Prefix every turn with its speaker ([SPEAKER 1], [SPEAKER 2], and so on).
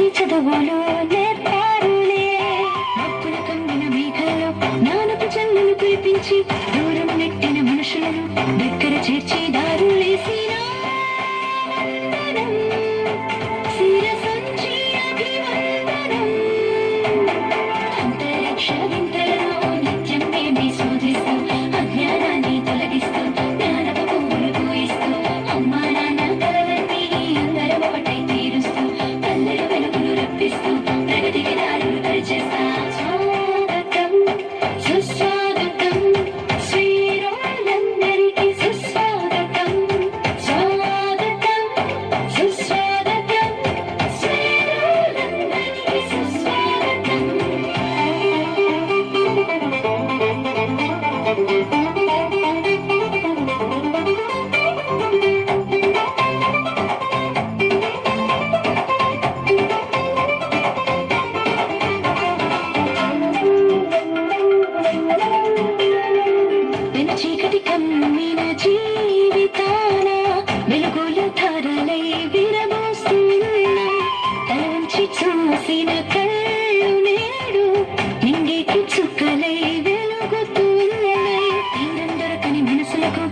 [SPEAKER 1] మంచి చదువులు నేర్పారులే. మబ్బుల కమ్మిన మేఘాలు నానపు దూరం నెట్టిన మనుషులను దగ్గర మన జీవితాన వెలుగుల ధరలై విరమోస్తున్నాయి తలంచి చూసిన కళ్ళు నేడు నిండేకి చుక్కలై వెలుగుతున్నాయి. తీరం దొరకని మనసులకు